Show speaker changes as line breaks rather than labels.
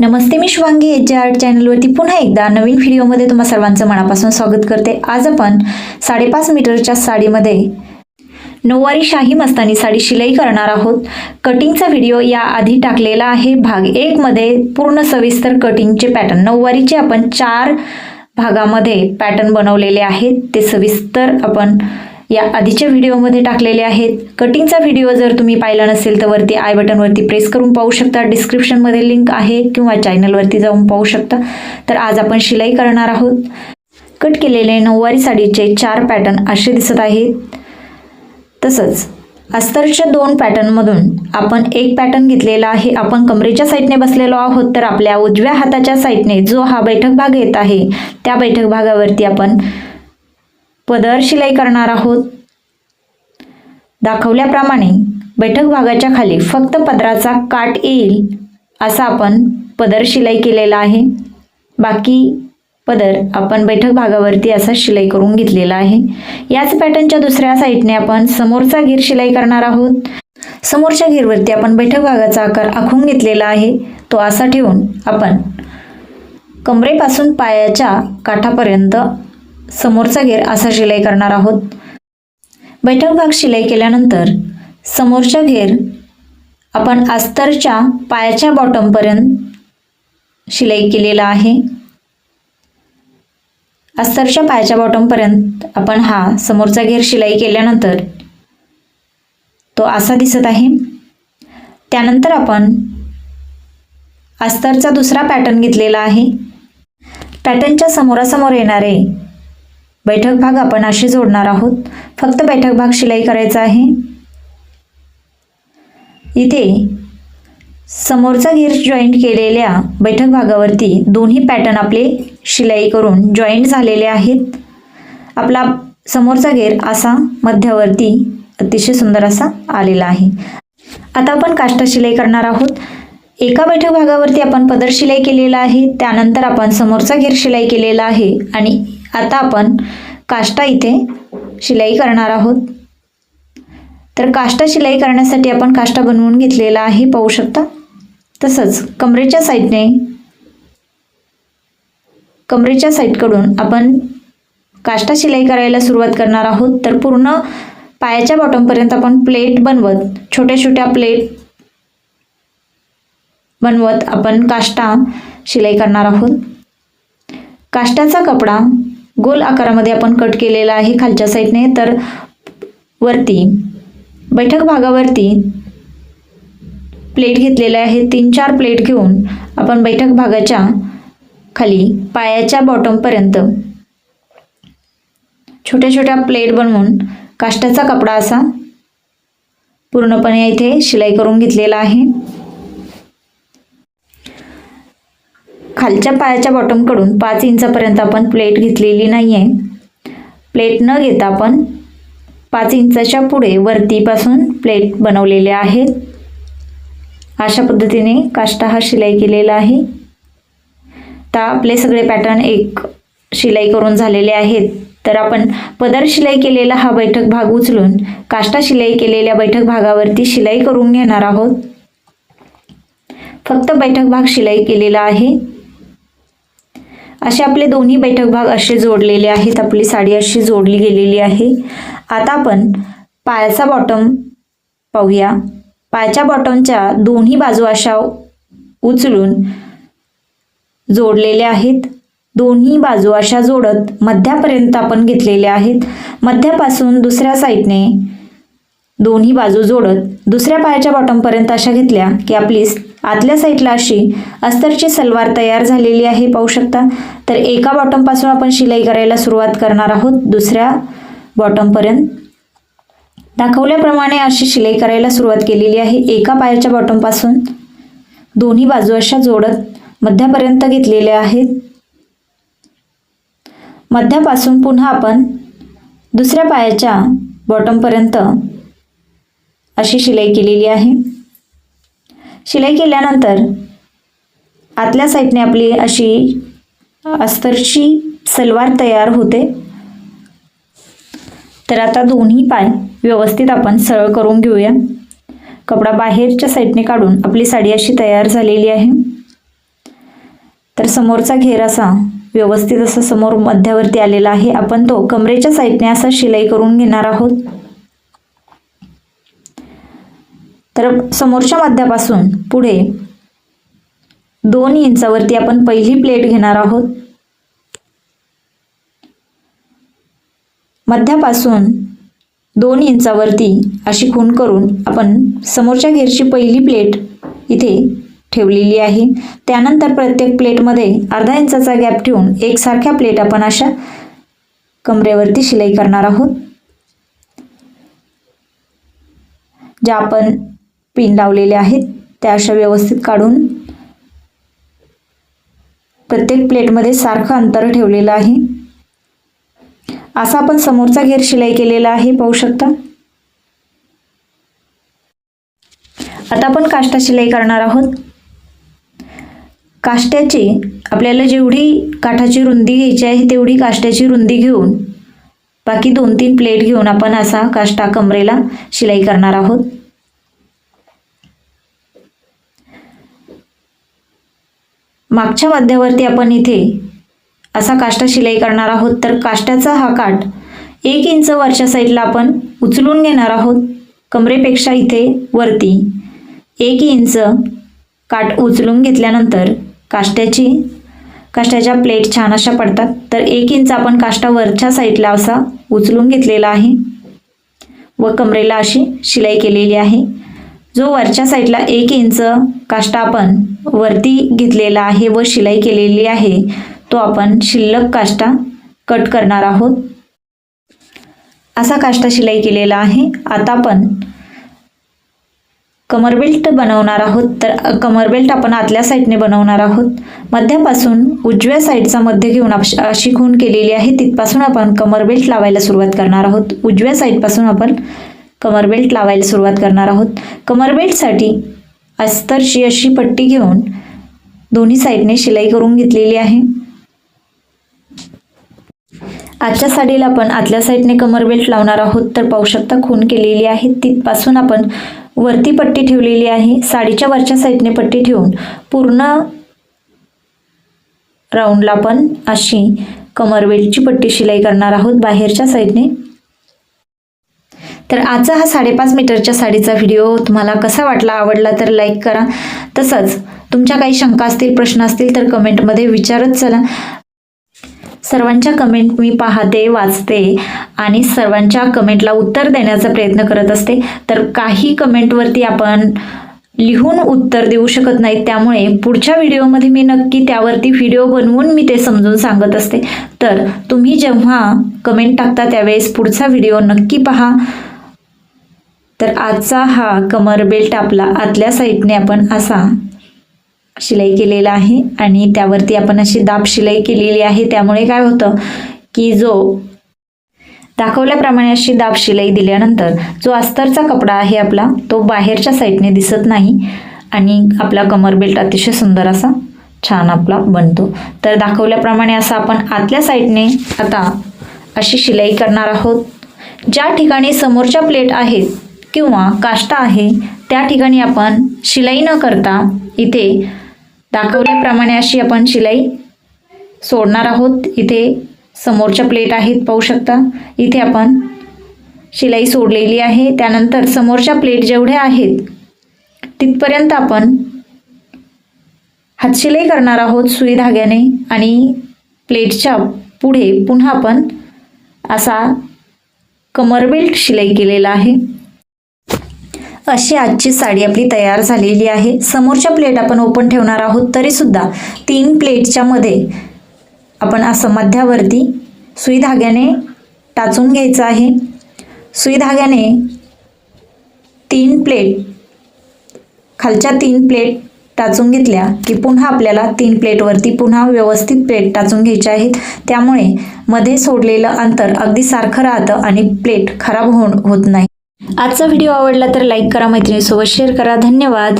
नमस्ते मी Shubhangi H J art चॅनलवरती पुन्हा एकदा नवीन व्हिडिओमध्ये तुम्हा सर्वांचं मनापासून स्वागत करते. आज आपण साडेपाच मीटरच्या साडीमध्ये नऊवारी शाही मस्तानी साडी शिलाई करणार आहोत. कटिंगचा व्हिडिओ या आधी टाकलेला आहे. भाग एकमध्ये पूर्ण सविस्तर कटिंगचे पॅटर्न. नऊवारीचे आपण चार भागामध्ये पॅटर्न बनवलेले आहेत. ते सविस्तर आपण या आधीच्या व्हिडिओमध्ये टाकलेले आहेत. कटिंगचा व्हिडिओ जर तुम्ही पाहिला नसेल तर वरती आय बटनवरती प्रेस करून पाहू शकता. डिस्क्रिप्शनमध्ये लिंक आहे किंवा चॅनलवरती जाऊन पाहू शकता. तर आज आपण शिलाई करणार आहोत. कट केलेले नऊवारी साडीचे चार पॅटर्न असे दिसत आहेत. तसंच अस्तरच्या दोन पॅटर्नमधून आपण एक पॅटर्न घेतलेला आहे. आपण कमरेच्या साईडने बसलेलो आहोत तर आपल्या उजव्या हाताच्या साईडने जो हा बैठक भाग येत आहे त्या बैठक भागावरती आपण पदर शिलाई करणार आहोत. दाखवल्याप्रमाणे बैठक भागाच्या खाली फक्त पदराचा काट येईल असा आपण पदर शिलाई केलेला आहे. बाकी पदर आपण बैठक भागावरती असा शिलाई करून घेतलेला आहे. याच पॅटर्नच्या दुसऱ्या साईडने आपण समोरचा घेर शिलाई करणार आहोत. समोरच्या घेरवरती आपण बैठक भागाचा आकार आखून घेतलेला आहे. तो असा ठेवून आपण कमरेपासून पायाच्या काठापर्यंत समोरचा घेर असा शिलाई करणार आहोत. बैठक भाग शिलाई केल्यानंतर समोरचा घेर आपण अस्तरच्या पायाच्या बॉटमपर्यंत शिलाई केलेला आहे. अस्तरच्या पायाच्या बॉटमपर्यंत आपण हा समोरचा घेर शिलाई केल्यानंतर तो असा दिसत आहे. त्यानंतर आपण अस्तरचा दुसरा पॅटर्न घेतलेला आहे. पॅटर्नच्या समोरासमोर येणारे बैठक भाग आपण असे जोडणार आहोत. फक्त बैठक भाग शिलाई करायचा आहे. इथे समोरचा घेर जॉईंट केलेल्या बैठक भागावरती दोन्ही पॅटर्न आपले शिलाई करून जॉईंट झालेले आहेत. आपला समोरचा घेर असा मध्यावरती अतिशय सुंदर असा आलेला आहे. आता आपण काष्टा शिलाई करणार आहोत. एका बैठक भागावरती आपण पदर शिलाई केलेला आहे. त्यानंतर आपण समोरचा घेर शिलाई केलेला आहे आणि आता आपण काष्टा इथे शिलाई करणार आहोत. तर काष्टा शिलाई करण्यासाठी आपण काष्टा बनवून घेतलेला आहे पाहू शकता. तसंच कमरेच्या साईडने कमरेच्या साईडकडून आपण काष्टा शिलाई करायला सुरुवात करणार आहोत. तर पूर्ण पायाच्या बॉटमपर्यंत आपण प्लेट बनवत छोट्या छोट्या प्लेट बनवत आपण काष्टा शिलाई करणार आहोत. काष्टाचा कपडा गोल आकारामध्ये आपण कट केलेला आहे खालच्या साईडने. तर वरती बैठक भागावरती प्लेट घेतलेले आहे. तीन चार प्लेट घेऊन आपण बैठक भागाच्या खाली पायाच्या बॉटमपर्यंत छोट्या छोट्या प्लेट बनवून काष्टाचा कपडा असा पूर्णपणे इथे शिलाई करून घेतलेला आहे. खालच्या पायाच्या बॉटमकडून पाच इंचापर्यंत आपण प्लेट घेतलेली नाही आहे प्लेट न घेता आपण पाच इंचाच्या पुढे वरतीपासून प्लेट बनवलेले आहेत अशा पद्धतीने काष्टा हा शिलाई केलेला आहे. तर आपले सगळे पॅटर्न एक शिलाई करून झालेले आहेत. तर आपण पदर शिलाई केलेला हा बैठक भाग उचलून काष्टा शिलाई केलेल्या बैठक भागावरती शिलाई करून घेणार आहोत. फक्त बैठक भाग शिलाई केलेला आहे. असे आपले दोन्ही बैठक भाग असे जोडलेले आहेत. आपली साडी अशी जोडली गेलेली आहे. आता आपण पायाचा बॉटम पाहूया. पायाच्या बॉटमच्या दोन्ही बाजू अशा उचलून जोडलेल्या आहेत. दोन्ही बाजू अशा जोडत मध्यापर्यंत आपण घेतलेल्या आहेत. मध्यापासून दुसऱ्या साईडने दोन्ही बाजू जोडत दुसऱ्या पायाच्या बॉटमपर्यंत अशा घेतल्या की आपली आतल्या साईडला अशी अस्तरची सलवार तयार झालेली आहे पाहू शकता. तर एका बॉटमपासून आपण शिलाई करायला सुरुवात करणार आहोत. दुसऱ्या बॉटमपर्यंत दाखवल्याप्रमाणे अशी शिलाई करायला सुरुवात केलेली आहे. एका पायाच्या बॉटमपासून दोन्ही बाजू अशा जोडत मध्यापर्यंत घेतलेल्या आहेत. मध्यापासून पुन्हा आपण दुसऱ्या पायाच्या बॉटमपर्यंत अशी शिलाई केलेली आहे. शिलाई केल्यानंतर आतल्या साईडने आपली अशी अस्तरची सलवार तयार होते. तर आता दोन्ही पाय व्यवस्थित आपण सरळ करून घेऊया. कपडा बाहेरच्या साईडने काढून आपली साडी अशी तयार झालेली आहे. तर समोरचा घेर असा व्यवस्थित असा समोर मध्यावरती आलेला आहे. आपण तो कमरेच्या साईडने असा शिलाई करून घेणार आहोत. तर समोरच्या मध्यापासून पुढे दोन इंचावरती आपण पहिली प्लेट घेणार आहोत. मध्यापासून दोन इंचावरती अशी खूण करून आपण समोरच्या घेरची पहिली प्लेट इथे ठेवलेली आहे. त्यानंतर प्रत्येक प्लेटमध्ये अर्धा इंचाचा गॅप ठेवून एकसारख्या प्लेट आपण अशा कमरेवरती शिलाई करणार आहोत. ज्या आपण पिन लावलेले आहेत. त्या अशा व्यवस्थित काढून प्रत्येक प्लेटमध्ये सारखं अंतर ठेवलेलं आहे. असा आपण समोरचा घेर शिलाई केलेला आहे पाहू शकता. आता आपण काष्टा शिलाई करणार आहोत. काष्ट्याची आपल्याला जेवढी काठाची रुंदी घ्यायची आहे तेवढी काष्ट्याची रुंदी घेऊन बाकी दोन तीन प्लेट घेऊन आपण असा काष्टा कमरेला शिलाई करणार आहोत. मागच्या मध्यावरती आपण इथे असा काष्टा शिलाई करणार आहोत तर काष्टाचा हा काठ एक इंच वरच्या साईडला आपण उचलून घेणार आहोत. कमरेपेक्षा इथे वरती एक इंच काठ उचलून घेतल्यानंतर काष्ट्याची काष्ट्याच्या प्लेट छान अशा पडतात. तर एक इंच आपण काष्टा वरच्या साईडला असा उचलून घेतलेला आहे व कमरेला अशी शिलाई केलेली आहे. जो वरच्या साईडला एक इंच काष्टा आपण वरती घेतलेला आहे व शिलाई केलेली आहे तो आपण शिल्लक काष्टा कट करणार आहोत. असा काष्टा शिलाई केलेला आहे. आता आपण कमर बेल्ट बनवणार आहोत. तर कमर बेल्ट आपण आतल्या साईडने बनवणार आहोत. मध्यापासून उजव्या साईडचा मध्य घेऊन अश- अशी खूण केलेली आहे. तिथपासून आपण कमर बेल्ट लावायला सुरुवात करणार आहोत. उजव्या साईडपासून आपण कमर बेल्ट लावायला सुरुवात करणार आहोत. कमर बेल्टसाठी अस्तरची अशी पट्टी घेऊन दोन्ही साईडने शिलाई करून घेतलेली आहे. आजच्या साडीला आपण आतल्या साईडने कमर बेल्ट लावणार आहोत. तर पाहू शकता खून केलेली आहे. तिथपासून आपण वरती पट्टी ठेवलेली आहे. साडीच्या वरच्या साईडने पट्टी ठेवून पूर्ण राऊंडला आपण अशी कमर बेल्टची पट्टी शिलाई करणार आहोत. बाहेरच्या साईडने तर आजचा हा साडेपाच मीटरच्या साडीचा व्हिडिओ तुम्हाला कसा वाटला आवडला तर लाईक करा. तसंच तुमच्या काही शंका असतील प्रश्न असतील तर कमेंटमध्ये विचारत चला. सर्वांच्या कमेंट मी पाहते वाचते आणि सर्वांच्या कमेंटला उत्तर देण्याचा प्रयत्न करत असते. तर काही कमेंटवरती आपण लिहून उत्तर देऊ शकत नाही त्यामुळे पुढच्या व्हिडिओमध्ये मी नक्की त्यावरती व्हिडिओ बनवून मी ते समजून सांगत असते. तर तुम्ही जेव्हा कमेंट टाकता त्यावेळेस पुढचा व्हिडिओ नक्की पहा. तर आजचा हा कमर बेल्ट आपला आतल्या साईडने आपण असा शिलाई केलेला आहे आणि त्यावरती आपण अशी दाब शिलाई केलेली आहे. त्यामुळे काय होतं की जो दाखवल्याप्रमाणे अशी दाब शिलाई दिल्यानंतर जो अस्तरचा कपडा आहे आपला तो बाहेरच्या साईडने दिसत नाही आणि आपला कमर बेल्ट अतिशय सुंदर असा छान आपला बनतो. तर दाखवल्याप्रमाणे असा आपण आतल्या साईडने आता अशी शिलाई करणार आहोत. ज्या ठिकाणी समोरच्या प्लेट आहेत किंवा काष्टा आहे त्या ठिकाणी आपण शिलाई न करता इथे दाखवल्याप्रमाणे अशी आपण शिलाई सोडणार आहोत. इथे समोरच्या प्लेट आहेत पाहू शकता. इथे आपण शिलाई सोडलेली आहे. त्यानंतर समोरच्या प्लेट जेवढ्या आहेत तिथपर्यंत आपण हातशिलाई करणार आहोत सुई धाग्याने आणि प्लेटच्या पुढे पुन्हा आपण असा कमरबेल्ट शिलाई केलेला आहे. अशी आजची साडी आपली तयार झालेली आहे. समोरच्या प्लेट आपण ओपन ठेवणार आहोत. तरी सुद्धा तीन प्लेटच्या मध्ये आपण असं मध्यावरती सुई धाग्याने टाचून घ्यायचं आहे. सुई धाग्याने तीन प्लेट खालच्या तीन प्लेट टाचून घेतल्या की पुन्हा आपल्याला तीन प्लेटवरती पुन्हा व्यवस्थित प्लेट टाचून घ्यायच्या आहेत. त्यामुळे मध्ये सोडलेलं अंतर अगदी सारखं राहतं आणि प्लेट खराब होऊन होत नाही. आजचा व्हिडिओ आवडला तर लाईक करा मैत्रिणीसोबत शेअर करा. धन्यवाद.